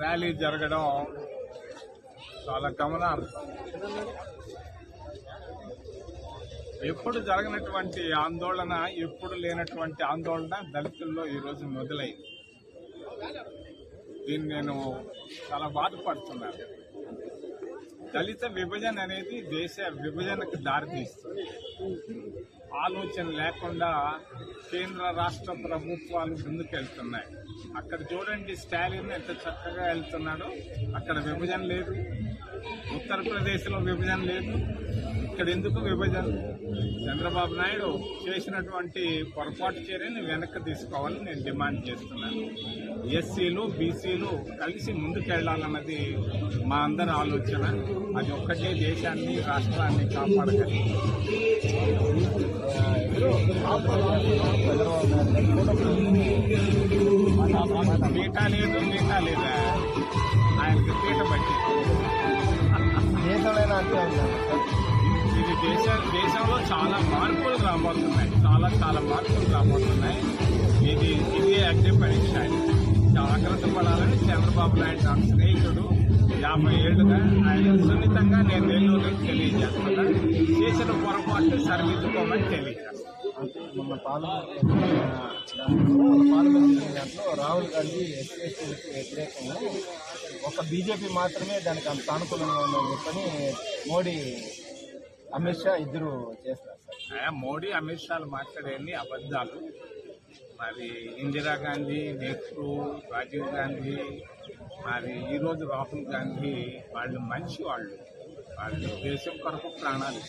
Rally జరగడం చాలా గమనార్హం. ఎప్పుడు జరగనటువంటి ఆందోళన ఎప్పుడు లేనటువంటి ఆందోళన దళితుల్లో ఈరోజు మొదలైంది. దీన్ని నేను చాలా బాధపడుతున్నాను. దళిత విభజన అనేది దేశ విభజనకు దారితీస్తుంది. ఆలోచన లేకుండా కేంద్ర రాష్ట్ర ప్రభుత్వాలు ముందుకెళ్తున్నాయి. అక్కడ చూడండి స్టాలిన్ ఎంత చక్కగా వెళ్తున్నాడో. అక్కడ విభజన లేదు. ఉత్తరప్రదేశ్లో విభజన లేదు. ఇక్కడ ఎందుకు విభజన? చంద్రబాబు నాయుడు చేసినటువంటి పొరపాటు చర్యని వెనక్కి తీసుకోవాలని నేను డిమాండ్ చేస్తున్నాను. ఎస్సీలు బీసీలు కలిసి ముందుకెళ్ళాలన్నది మా అందరి ఆలోచన. అది ఒక్కటే దేశాన్ని రాష్ట్రాన్ని కాపాడగలదు. పీట లేదు మీట లేదా. ఆయనకి పీట పట్టి దేశంలో అంతే ఉన్నారు ఇది దేశ దేశంలో చాలా మార్పులు రాబోతున్నాయి. చాలా చాలా మార్పులు రాబోతున్నాయి. ఇది ఇది అగ్ని పరీక్ష. జాగ్రత్త పడాలని చంద్రబాబు నాయుడు నా స్నేహితుడు. యాభై ఏళ్ళుగా ఆయన సున్నితంగా నేను నెల్లూరుకి తెలియజేస్తున్నా. చేసిన పొరపాటు సరిదిద్దుకోమని తెలియజేస్తాను అంటే మొన్న పార్లమెంట్ పార్లమెంట్ దాంట్లో రాహుల్ గాంధీ ఎస్సీ ఎస్టీలకు వ్యతిరేకంగా ఒక బీజేపీ మాత్రమే దానికి అంత సానుకూలంగా ఉందని చెప్పని మోడీ అమిత్ షా ఇద్దరు చేస్తారు మోడీ అమిత్ షాలు మాట్లాడేది అబద్ధాలు. మరి ఇందిరా గాంధీ నెహ్రూ రాజీవ్ గాంధీ మరి ఈరోజు రాహుల్ గాంధీ వాళ్ళు మంచి వాళ్ళు. వాళ్ళు దేశం కొరకు ప్రాణాలు